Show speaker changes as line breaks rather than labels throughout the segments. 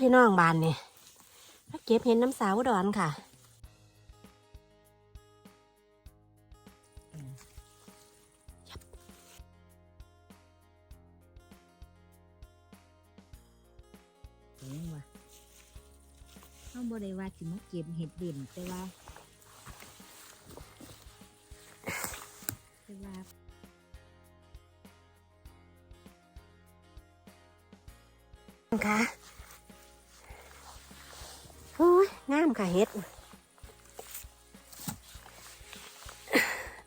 พี่น้องบานนี่มาเก็บเห็นน้ำสาวอุดอนค่ะ
เห็นว่าเขาบ่ได้ว่าสิมาเก็บเห็ดเด่นแต่ว่าแต่ว่า
ค่ะ งามค่ะเฮ็ด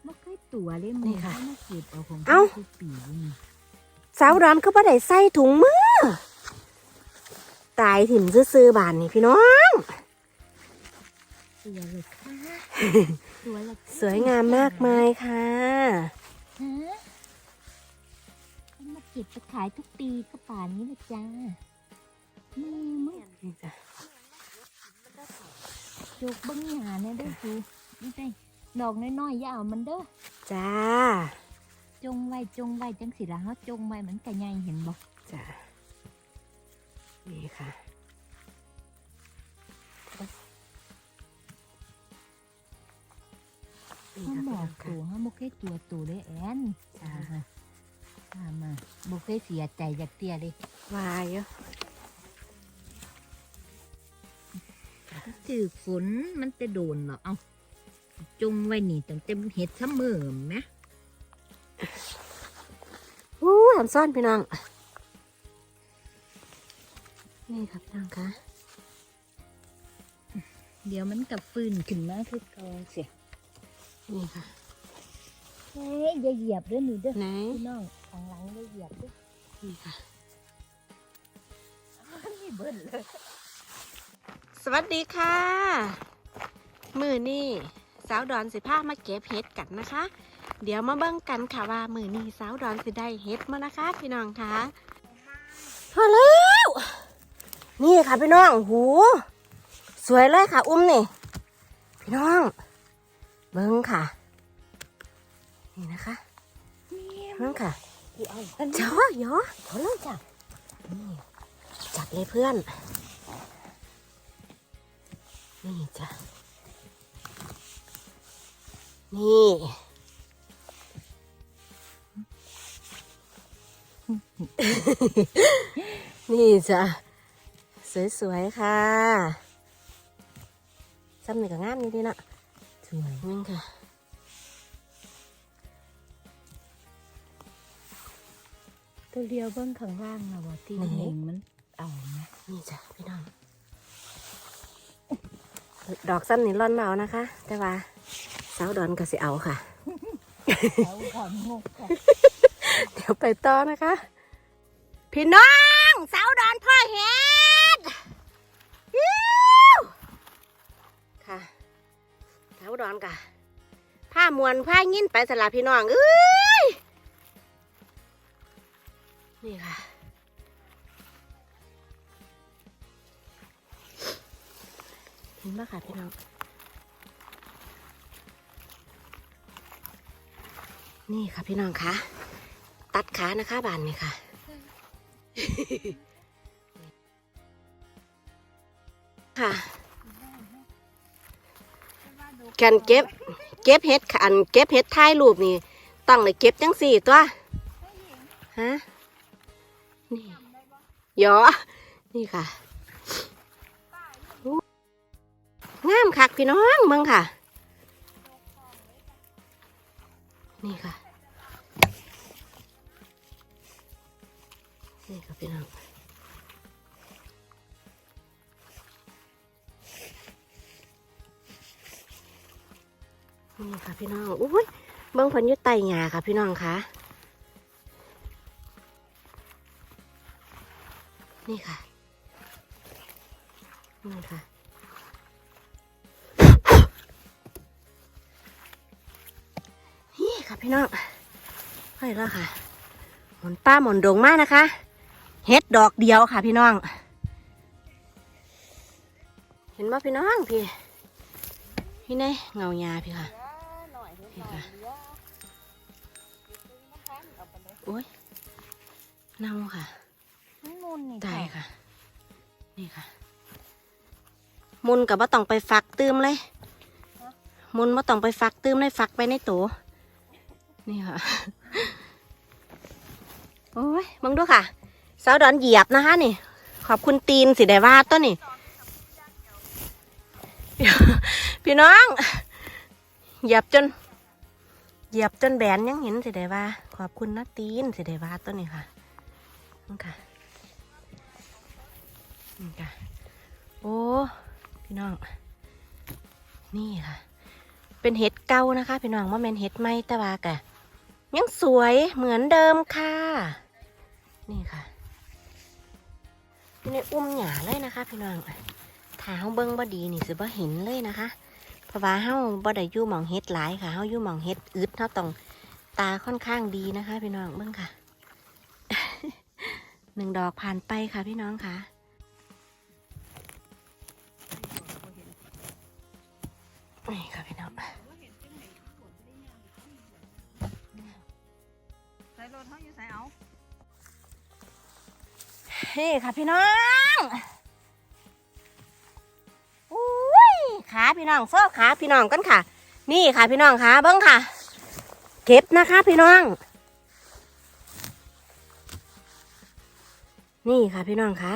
บ่เคยตัวเลยมึ
นี่
ง
ค่ะ
เขามาเก็บเอาของ
เอ้า
ทุกปีเลยนี่
สาวอุดอนก็บ่ได้ใส่ถุงมือ ตายถิ่มซื่อๆบานนี่พี่น้อง
ตัวเลยค่ะตัวเลยค่ะ
สวยงามมากมายค่ะ
ฮะเขามาเก็บไปขายทุกปีก็ป่านนี้นะจ้ามึงมึง
นี่ จ้ะ
จกบิ้งหยาเนี่ยเด้อครูนี่ไงดอกน้อยๆอย่าเอามันเด้อ
จ้า
จงไว้จงไว้จังสิละเฮาจงไว้มันก็ใหญ่เห็นบ่
จ้า นี่ค่ะ นี่
เฮา
ค่ะ
บ
พี่
อ
น้อกงค่ะ
ตัวเฮาบ่เคยตัวตัวเด้อแอน
จ้า
ตามมาบ่เคยเสียใจจากเตี้ยเด้
วายเยอะ
ถือฝนมันจะโดนเหรอ เอาจงไว้นี่ตั้งแต่เฮ็ดซัมเมอร์แหม
อู้ทำซ่อนพี่น้อง นี่ครับพี่น้องคะ
เดี๋ยวมันกับฟื้นขึ้นมาคือเก่าเสีย
นี่ค่ะ
เฮ้ยอย่าเหยียบเด้อนี่เด้อ
ไหน
พี่น้องข้างหลังอย่าเหยียบเด้อ
นี่ค่ะ
นี่เบิ่นเลย
สวัสดีค่ะ มือนี่สาวดอนสิพามาเก็บเห็ดกันนะคะ เดี๋ยวมาเบิ่งกันค่ะว่า มือนี่สาวดอนสิได้เห็ดมานะคะ พี่น้องคะพอแล้วนี่ค่ะพี่น้องหู สวยเลยค่ะ อุ้มนี่ พี่น้อง เบิ่งค่ะ นี่นะคะเบิ่งค่ะ
กูเอาอันนี้
จ้อยอ
เขาเล่าจ้ะ
นี่จัดเลยเพื่อน นี่จ้ะ นี่ นี่จ้ะ สวยๆ ค่ะซ้ำหนึ่งกับงามนี่ดีเนาะ
สวย
นี่ค่ะ
ตัวเดียวเบิ่งข้างล่างนะว่าที่
ไหน
เองมันเอานะ
นี่จ้ะพี่น้อง ดอกซ้ำนี่ร่อนมาเอานะคะ แต่ว่าสาวดอนก็สิเอาค่ะ
เอาก่อนงค่ะ
เดี๋ยวไปต่อนะคะ พี่น้องสาวดอนพ่อเห็ดค่ะสาวดอนกะผ้ามวนผ้ายินไปสลับพี่น้องเอ้ยนี่ค่ะ ห็นปะค่ะพี่น้อง นี่ค่ะพี่น้องคะตัดขานะคะบานนี่ค่ะค่ะกันเก็บ เก็บเห็ดค่ะอันเก็บเห็ดท้ายรูปนี่ต้องเลยเก็บจังสี่ตัวฮะนี่ยอนี่ค่ะามคักพี่น้องเบิ่งค่ะ นี่ค่ะ นี่ค่ะพี่น้องนี่ค่ะพี่น้องอุ้ยเบิ้งผลอยุไตหงาค่ะพี่น้องคะนี่ค่ะ นี่ค่ะ ค่ะพี่น้องไปแล้วค่ะ หมอนป้าหมอนดงมากนะคะ เฮ็ดดอกเดียวค่ะพี่น้อง เห็นไหมพี่น้องพี่ พี่เน่เงายาพี่ค่ะพี่ค่ะโอ้ยเน่าค่ะ
นู่นนี่
ตายค่ะ นี่ค่ะ มุนกับว่าต้องไปฝักตืมเลยมุนว่าต้องไปฝักตืมเลยฝักไปในโต นี่ค่ะ โอ้ยมึงดูค่ะสาวดอนเหยียบนะคะนี่ ขอบคุณตีนสิได้ว่าต้นนี่ พี่น้อง เหยียบจน เหยียบจนแบนยังเห็นสิได้ว่า ขอบคุณนะตีนสิได้ว่าต้นนี่ค่ะนี่ค่ะนี่ค่ะ โอ้ พี่น้อง นี่ค่ะ เป็นเห็ดเก่านะคะ พี่น้องว่าเป็นเห็ดไมแต่ว่ากะ ยังสวยเหมือนเดิมค่ะ นี่ค่ะอยู่ในอุ้มหยาเลยนะคะ พี่น้องถ้าเฮาเบิ้งบ่ดีนี่สิบ่เห็นเลยนะคะ เพราะว่าเฮาบ่ได้อยู่มองเห็ดหลายค่ะเฮาอยู่มองเห็ดอึดเฮาต้องตาค่อนข้างดีนะคะ พี่น้องเบิ้งค่ะหนึ่งดอกผ่านไปค่ะพี่น้องค่ะนี่ค่ะพี่น้อง
รถเขาอยู่ใส่เอา
นี่ค่ะพี่น้องอุ้ยขาพี่น้องโซ่ขาพี่น้องกันค่ะ นี่ค่ะพี่น้องค่ะเบิ้งค่ะ เก็บนะคะพี่น้อง นี่ค่ะพี่น้องค่ะ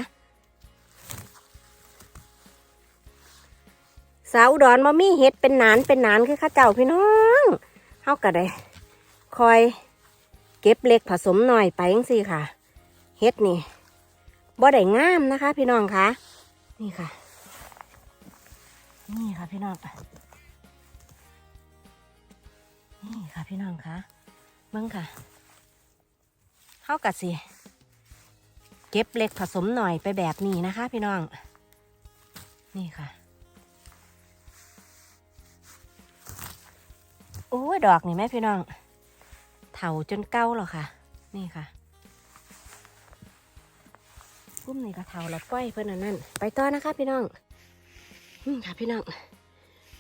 สาวอุดรมามีเห็ดเป็นหนานเป็นหนานคือข้าเจ้าพี่น้องเฮาก็ได้คอย เก็บเล็กผสมหน่อยไปจังซี่ค่ะเห็ดนี่บ่ได้งามนะคะ พี่น้องคะนี่ค่ะ นี่ค่ะพี่น้องนี่ค่ะพี่น้องคะเบิ่งค่ะเฮากัดสิเก็บเล็กผสมหน่อยไปแบบนี้นะคะ พี่น้อง นี่ค่ะ โอ้ยดอกนี่แม่พี่น้อง เถาจนเก้าหรอค่ะ นี่ค่ะกุ้มนี่ก็เถาแล้วป้อยเพื่อนอนนั่นไปต่อนะคะพี่น้องนี่ค่ะพี่น้อง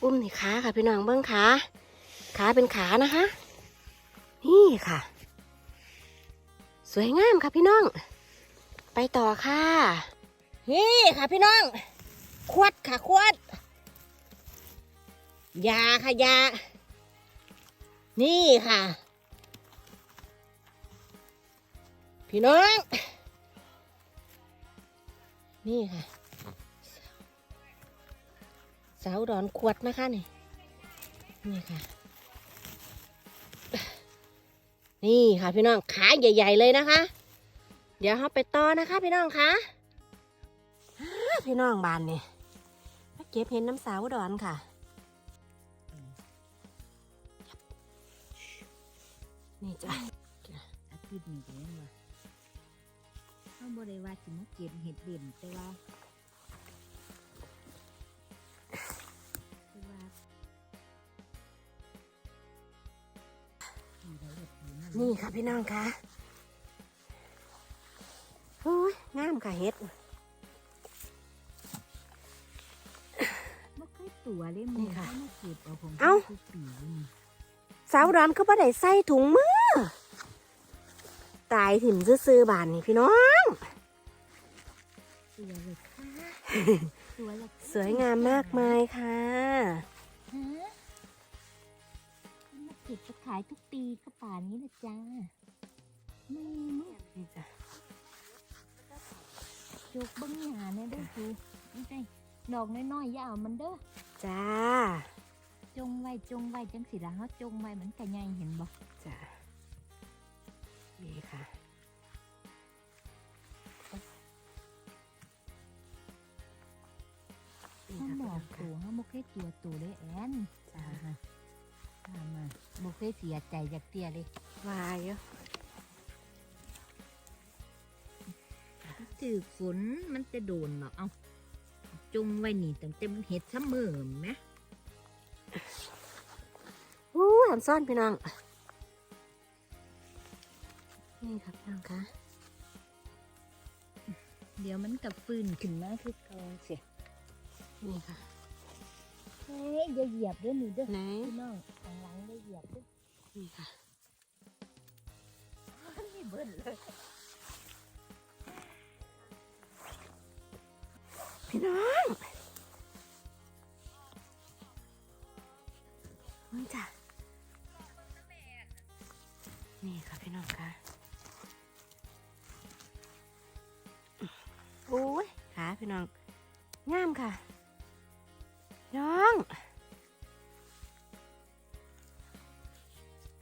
อุ้มนี่ขาค่ะพี่น้องเบิ้องขาขาเป็นขานะคะ นี่ค่ะ สวยงามค่ะพี่น้อง ไปต่อค่ะนี่ค่ะพี่น้องขวดค่ะขวดยาค่ะยานี่ค่ะ พี่น้อง นี่ค่ะ สาวดอนขวดนะคะนี่ นี่ค่ะ นี่ค่ะพี่น้องขาใหญ่ ๆ เลยนะคะ เดี๋ยวเราไปต่อนะคะ พี่น้องคะพี่น้องบานนี่มาเก็บเห็นน้ำสาวดอนค่ะนี่จ้ะ
อาทิตย์นี้ก็ยังว่า เขาบ่ได้ว่าสิมาเก็บเห็ดเด่นแต่ว่าแต่ว่าที่เราเฮ็ดอยู่นั่น
นี่ค่ะพี่น้องคะโอ้ยงามค่ะเฮ็ด
บ่เคยตัวเลยมึ
นี่
ง
ค่ะ
เขามาเก็บเอาของ
เอ้า
ทุกปีเลยนี่
สาวดอนก็บ่ได้ใส่ถุงมือตายถิ่มซื้อๆบานนี่พี่น้อง
ตัวเลยค่ะ
สวยงามมากมายค่ะ
ฮะมาเก็บไปขายทุกปีก็ป่านนี้นะจ้าไม่มึง
นี่จ้ะ
จุกเบิ้งหยาเนี่ยเด้อคือไม่ใช่ดอกน้อยๆอย่าเอามันเด้อ
จ้า
จงไว้จงไว้จังสิละเฮาจงไว้มันก็ใหญ่เห็นบ่
จ้านี่ค่ะ นี่
เฮา
ค่ะ
บอกตัวเฮาบ่เคยตัวตัวเลยแอน
จ้า
ตามมาบ่เคยเสียใจจากเตียเลย
วายเยอะ
ถือฝนมันจะโดนหรอเอาจุงไว้นี่ตั้งแต่มันเฮ็ดซ้ำมือแหม
อู้หันซ่อนพี่น้อง นี่ค่ะพี่น้องคะ
เดี๋ยวมันกับฟื้นขึ้นมาคือเก่าเสีย
นี่ค่ะ
เฮ้ยอย่าเหยียบเด้อนี่เด้อ
ไหน
พี่น้องข้างหลังได้เหยียบเด้อ
นี่ค่ะ
นี่เบิ่นเลย
พี่น้องมึงจ้ะนี่ค่ะพี่น้องค่ะโอ้ยขาพี่น้องงามค่ะ น้อง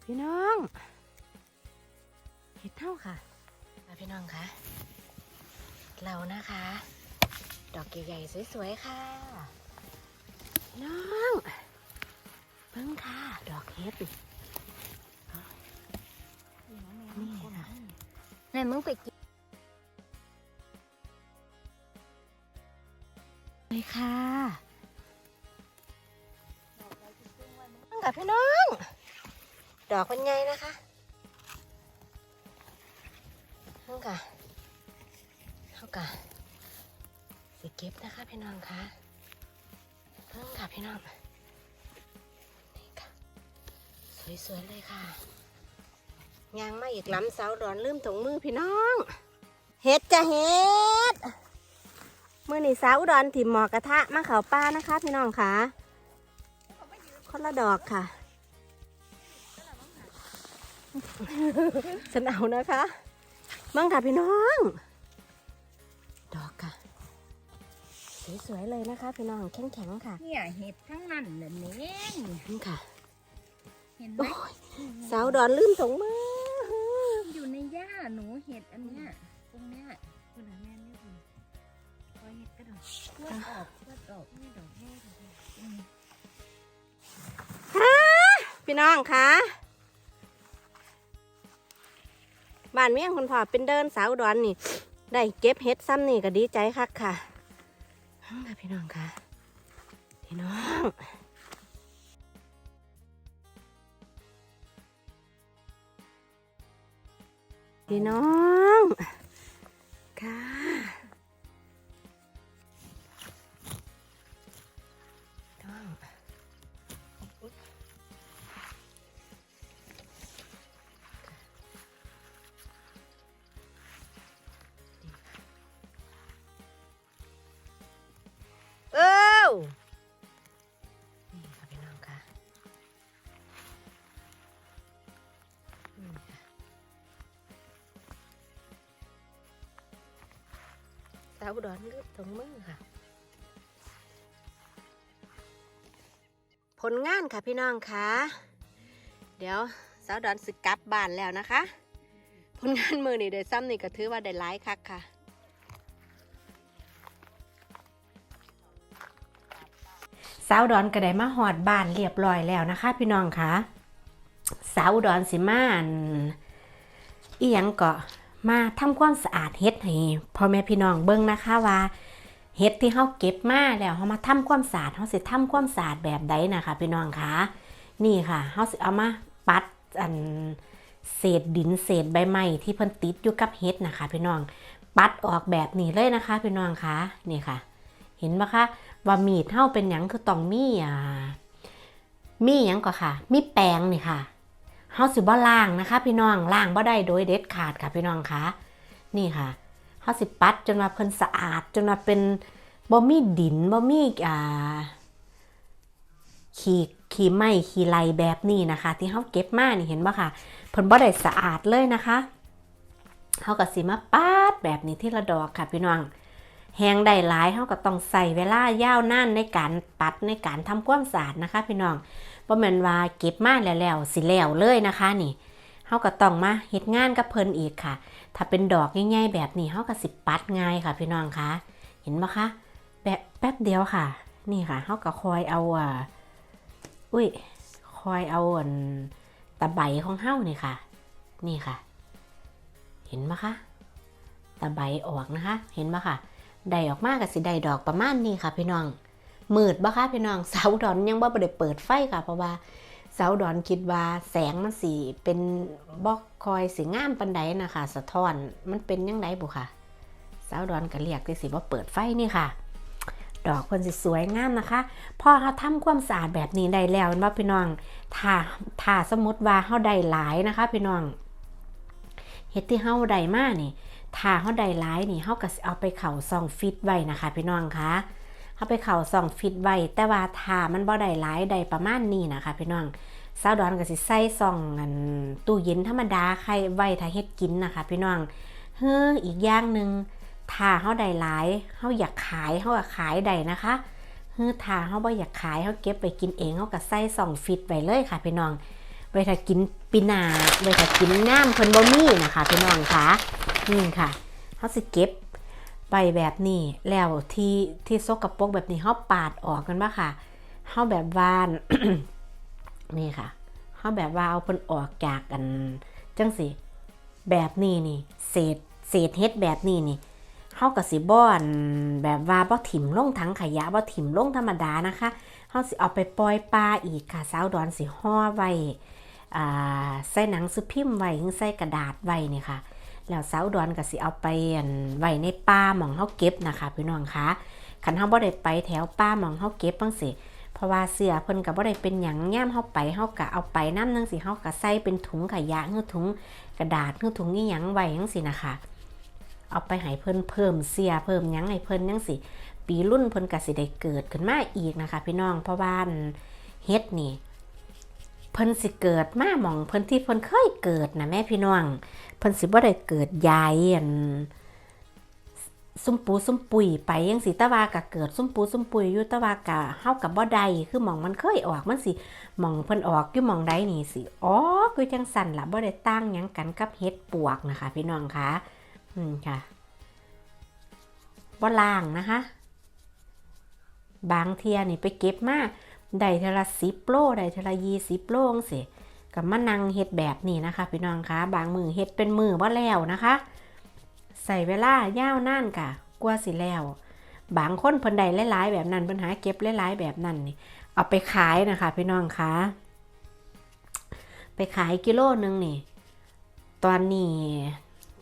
พี่น้อง เห็ดเท่าค่ะมาพี่น้องคะเรานะคะ ดอกใหญ่ๆสวยๆค่ะน้องเพิ่งค่ะ ดอกเห็ดนี่ค่ะ
แม่มึงไปกิน
เลยค่ะ น้องกับพี่น้อง ดอกมันใหญ่นะคะน้องกับน้องกับสิเก็บนะคะพี่น้องคะเพิ่งค่ะพี่น้องนี่ค่ะสวยๆเลยค่ะยางมาอีกล้ำเสาดอนลืมถุงมือพี่น้องเห็ดจะเห็ดมื่อนี้สาวอุดรถิ่มหมอกระทะมาเขาป้านะคะ พี่น้องค่ะ คนละดอกค่ะฉันเอานะคะมั่งค่ะพี่น้อง ดอกค่ะ สวยๆเลยนะคะ พี่น้องแข็งๆค่ะ
เนี่ยเห็ดทั้งนั้นเลยเน้ง
นี่ค่ะ
เห็นไหม
โอ้ยสาวอุดรลืมถุงมือ
อยู่ในหญ้าหนูเห็ดอันเนี้ยตรงเนี้ย
คุณแม่นี่คุณคอยเห็ดกระดอก
เพื่อออกเพื่อออกไม่ดอกแม่ดอกแม่อืม
พี่น้องคะบ้านเมี่ยงคุณพ่อเป็นเดินสาวอุดรนี่ ได้เก็บเห็ดซ้ำนี่ก็ดีใจคักค่ะค่ะพี่น้องค่ะ พี่น้องพี่น้อง สาวดอนลืบตรงมือค่ะ ผลงานค่ะพี่น้องค่ะเดี๋ยวสาวดอนสึกกลับบ้านแล้วนะคะ ผลงานมือนี่ได้ซ้ำนี่ก็ถือว่าได้หลายคักค่ะสาวดอนก็ได้มาหอดบ้านเรียบร้อยแล้วนะคะ พี่น้องค่ะสาวดอนสิมานอีหยังก็ มาทำความสะอาดเฮ็ดให้พ่อแม่พี่น้องเบิ่งนะคะว่าเฮ็ดที่เฮาเก็บมาแล้วเฮามาทำความสะอาดเฮาสิทำความสะอาดแบบใดนะคะพี่น้องคะนี่ค่ะเฮาสิเอามาปัดอันเศษดินเศษใบไม้ที่เพิ่นติดอยู่กับเฮ็ดนะคะ พี่น้องปัดออกแบบนี้เลยนะคะ พี่น้องคะนี่ค่ะ เห็นปะคะว่ามีดเท่าเป็นหยังคือต้องมีอ่ามีหยังก็ค่ะ มีแปรงนี่ค่ะ เฮาสิบ่ล้างนะคะ พี่น้องล้างบ่ได้โดยเด็ดขาดค่ะพี่น้องคะนี่ค่ะเฮาสิปัดจนว่าเพิ่นสะอาด จนว่าเป็นบ่มีดินบ่มีอ่าขี้ขี้ไหม้ขี้ไรแบบนี้นะคะ ที่เฮาเก็บมานี่เห็นบ่ค่ะเพิ่นบ่ได้สะอาดเลยนะคะเฮาก็สิมาปัดแบบนี้ที่ละดอกค่ะพี่น้องแห้งได้หลายเขาก็ต้องใส่เวลายาวนานในการปัดในการทำความสะอาดนะคะ พี่น้อง บ่แม่นว่าเก็บมาแล้วแล้วสิแล้วเลยนะคะนี่เขาก็ต้องมาเฮ็ดงานกับเพิ่นอีกค่ะ ถ้าเป็นดอกง่ายๆแบบนี้เขาก็สิปัดง่ายค่ะ พี่น้องคะเห็นปะคะแบบแป๊บเดียวค่ะ นี่ค่ะเขาก็คอยเอาอ่าอุ้ยคอยเอาอันตะไบของเฮานี่ค่ะ นี่ค่ะ เห็นปะคะตะไบออกนะคะ เห็นปะค่ะ ได้ออกมากับสิได้ดอกประมาณนี้ค่ะพี่น้อง มืดบ่คะพี่น้องเสาดอนยังบ่ได้เปิดไฟค่ะ เพราะว่าเสาดอนคิดว่าแสงมันสีเป็นบ่คอยสีงามปันใดนะคะสะท้อนมันเป็นยังไงบุค่ะเสาดอนก็เรียกที่สิว่าเปิดไฟนี่ค่ะ ดอกคนสิสวยงามนะคะพอเขาทำความสะอาดแบบนี้ได้แล้วว่าพี่น้องถ้าถ้าสมมติว่าเขาได้หลายนะคะพี่น้องเฮ็ดที่เฮาได้มากนี่ถ้าเฮาได้หลายนี่เฮาก็เอาไปเข้าซองฟิตไว้นะคะ พี่น้องคะ เฮาไปเข้าซองฟิตไว้แต่ว่าถามันบ่ได้หลายได้ประมาณนี้นะคะพี่น้องสาวดอนก็สิใส่ซองอันตู้เย็นธรรมดาใครไว้ถ้าเฮ็ดกินนะคะ พี่น้องเฮ้ออีกอย่างหนึ่งถ้าเฮาได้หลายเฮาอยากขายเฮาก็ขายได้นะคะเฮ้อถ้าเฮาบ่อยากขายเฮาเก็บไว้กินเองเฮาก็ใส่ซองฟิตไว้เลยค่ะพี่น้องไว้ถ้ากินปีนาไว้ถ้ากินน้ำเพิ่นบ่มีนะคะ พี่น้องคะนี่ค่ะเฮาสิเก็บ ไปแบบนี้แล้วที่ที่ซกกระปกแบบนี้เฮาปาดออกกันบ่ค่ะเฮาแบบว่านนี่ค่ะเฮาแบบว่าเอาเพิ่นออกจากกันจังสิแบบนี้นี่เศษเศษเฮ็ดแบบนี้นี่เฮาก็สิบอนแบบว่าบ่ถิ่มลงถังขยะบ่ถิ่มลงธรรมดานะคะเฮาสิเอาไปปล่อยปลาอีกค่ะสาวดอนสิห่อไว้ใส่หนังสือพิมพ์ไว้ใส่กระดาษไว้นี่ค่ะ แล้วสาวดอนก็สิเอาไปอันไว้ในป่าหมองเฮาเก็บนะคะพี่น้องคะคันเฮาบ่ได้ไปแถวป่าหมองเฮาเก็บจังซี่เพราะว่าเสื้อเพิ่นก็บ่ได้เป็นหยังย่ามเฮาไปเฮาก็เอาไปน้ำจังซี่เฮาก็ใส่เป็นถุงขยะหรือถุงกระดาษหรือถุงอีหยังไว้จังซี่นะคะเอาไปให้เพิ่นเพิ่มเสื้อเพิ่มหยังให้เพิ่นจังซี่ปีรุ่นเพิ่นก็สิได้เกิดขึ้นมาอีกนะคะ พี่น้องเพราะว่าเฮ็ดนี่ เพิ่นสิเกิดมาหมองเพิ่นที่เพิ่นเคยเกิดนะแม่พี่น้องเพิ่นสิบ่ได้เกิดยายอันซุ่มปูซุ่มปุยไปยังสิตะวากะเกิดซุ่มปูซุ่มปุยอยู่ตะวากะเฮากับบ่ได้คือหมองมันเคยออกมันสิหมองเพิ่นออกอยู่หมองใดนี่สิอ๋อคือจังสั่นล่ะบ่ได้ตั้งหยังกันกับเฮ็ดปวกนะคะ พี่น้องคะอืมค่ะบ่ล่างนะคะ บางเทียนี่ไปเก็บมา ได้เทละสิบโลได้เทละยี่สิบโลงสิกับมานั่งเฮ็ดแบบนี้นะคะ พี่น้องคะบางมือเฮ็ดเป็นมือว่าแล้วนะคะ ใส่เวลายาวนานกะกว่าสิแล้ว บางคนเพิ่นได้หลายๆแบบนั้นเพิ่นหาเก็บหลายๆแบบนั้นนี่เอาไปขายนะคะ พี่น้องคะไปขายกิโลนึงนี่ ตอนนี้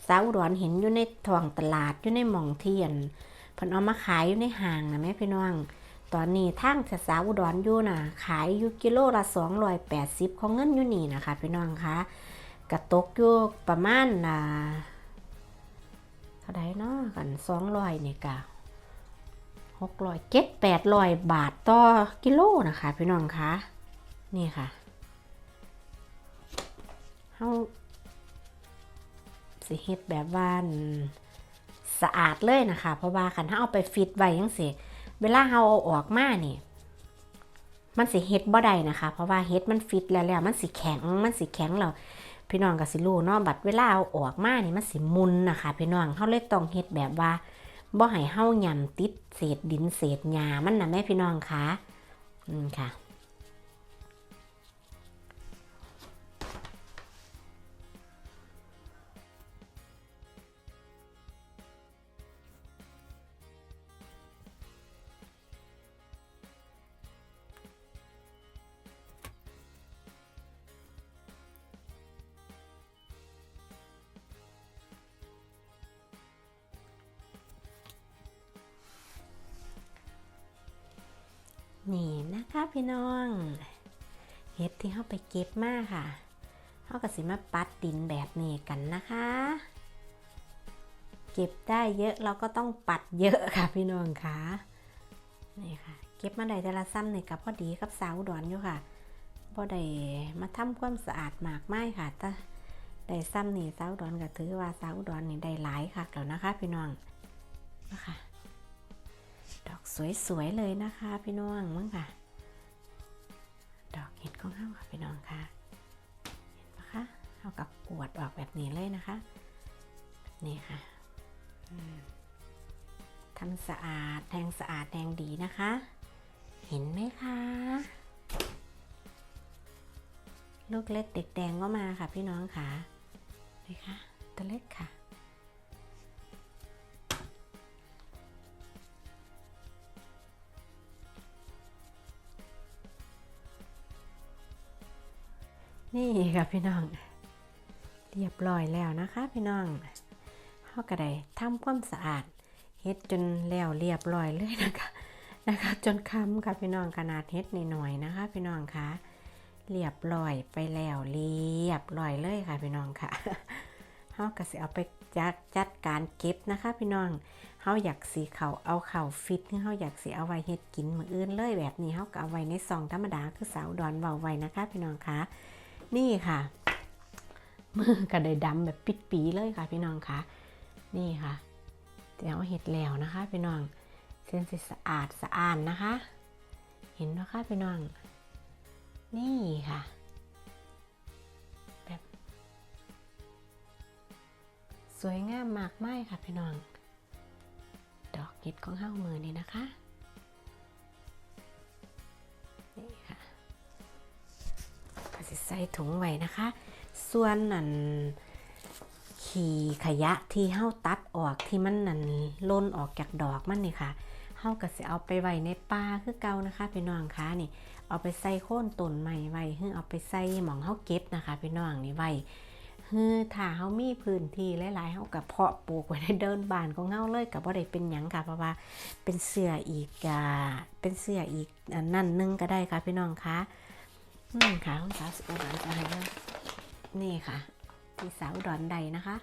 สาวอุดรเห็นอยู่ในท้องตลาดอยู่ในหม่องเทียนเพิ่นเอามาขายอยู่ในห้างนะแม่พี่น้อง ตอนนี้ทางเสาวอุดรอยู่น่ะขายอยู่กิโลละ280ของเงินอยู่นี่นะคะพี่น้องคะกระตกอยู่ประมาณอ่าเท่าไดเนาะกัน200นี่ยกะ600เก็ด800บาทต่อกิโลนะคะพี่น้องคะนี่ค่ะเฮาสิเฮ็ดแบบว่านสะอาดเลยนะคะ เพราะว่าคันเฮาเอาไปฟิตไว้จังซี่ เวลาเราเอาออกมานี่มันสิเฮ็ดบ่ได้นะคะ เพราะว่าเฮ็ดมันฟิตแล้วแล้วมันสิแข็งมันสิแข็งแล้วพี่น้องก็สิรู้เนาะบัดเวลาเอาออกมานี่มันสิมุนนะคะ พี่น้องเฮาเลยต้องเฮ็ดแบบว่าบ่ให้เฮาหย่ำติดเศษดินเศษหญ้ามันนะแม่พี่น้องคะอืมค่ะ นี่นะคะพี่น้องเห็ดที่เข้าไปเก็บมาค่ะเขาก็สิมาปัดดินแบบนี้กันนะคะ เก็บได้เยอะเราก็ต้องปัดเยอะค่ะพี่น้องค่ะนี่ค่ะ เก็บมาได้แต่ละซ้ำเนี่ยกับพอดีกับสาวดอนอยู่ค่ะพอได้มาทำความสะอาดมากไม่ค่ะแต่ได้ซ้ำนี่สาวดอนก็ถือว่าสาวดอนนี่ได้หลายค่ะแล้วนะคะ พี่น้องนะคะ ดอกสวยๆเลยนะคะพี่น้องมั้งค่ะ ดอกเห็ดของเฮาค่ะพี่น้องค่ะ เห็นปะคะเฮากับกวดออกแบบนี้เลยนะคะ นี่ค่ะทำสะอาดแทงสะอาดแดงดีนะคะ เห็นไหมคะลูกเล็กเด็กแดงก็มาค่ะพี่น้องค่ะนี่ค่ะตัวเล็กค่ะ นี่ค่ะพี่น้อง เรียบร้อยแล้วนะคะ พี่น้องเขาก็ไดทำความสะอาดเฮ็ดจนแล้วเรียบร้อยเลยนะคะนะคะ จนคำค่ะพี่น้องขนาดเฮ็ดหน่อยๆนะคะ พี่น้องคะเรียบร้อยไปแล้วเรียบร้อยเลยค่ะพี่น้องค่ะเขาก็สิเอาไปจัดจัดการเก็บนะคะ พี่น้องเฮาอยากสีเขาเอาเข่าฟิตเฮาอยากสีเอาไว้เฮ็ดกินมืออื่นเลยแบบนี้เฮาก็เอาไว้ในซองธรรมดาคือสาวดอนเว้าไว้นะคะ พี่น้องคะ นี่ค่ะ มือก็ไดดำแบบปิดปีเลยค่ะ พี่น้องคะนี่ค่ะเดี๋ยวเห็ดแล้วนะคะ พี่น้อง เส้นสิสะอาดสะอ้านนะคะ เห็นไหมคะพี่น้อง นี่ค่ะ แบบ สวยงามมากไม้ค่ะพี่น้อง ดอกเห็ดของเฮ้ามือนี่นะคะ สิใส่ถุงไว้นะคะ ส่วนนั่นขี่ขยะที่เฮ้าตัดออกที่มันนั่นล่นออกจากดอกมันนี่ค่ะเฮ้าก็สิเอาไปไว้ในป่าคือเก่านะคะพี่น้องคะนี่ เอาไปใส่โค่นต้นใหม่ไว้เฮือเอาไปใส่หมองเฮาเก็บนะคะพี่น้องนี่ไว้เฮือถ้าเฮามีพื้นที่หลายๆเฮาก็เพาะปลูกไว้ในเดินบานของเฮาเลยก็บ่ได้เป็นหยังค่ะเพราะว่าเป็นเสื้ออีกอ่าเป็นเสื้ออีกนั่นนึงก็ได้ค่ะพี่น้องคะ อืมค่ะคุณสาวสุดหวานจะให้เบิ่งนี่ค่ะที่สาวอุดอนใดนะคะ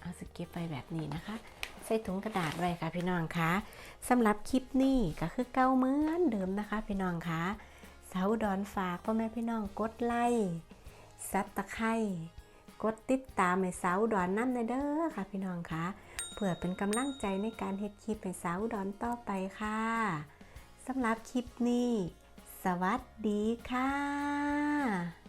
เอาสเก็บไปแบบนี้นะคะ ใส่ถุงกระดาษไว้ค่ะพี่น้องคะสำหรับคลิปนี้ก็คือเก้าเหมือนเดิมนะคะ พี่น้องคะสาวอุดอนฝากพ่อแม่พี่น้องกดไลค์ซับตะไคร่กดติดตามให้สาวอุดอนน้ำในเด้อค่ะ พี่น้องคะเพื่อเป็นกำลังใจในการเฮ็ดคลิปให้สาวอุดอนต่อไปค่ะสำหรับคลิปนี้ สวัสดีค่ะ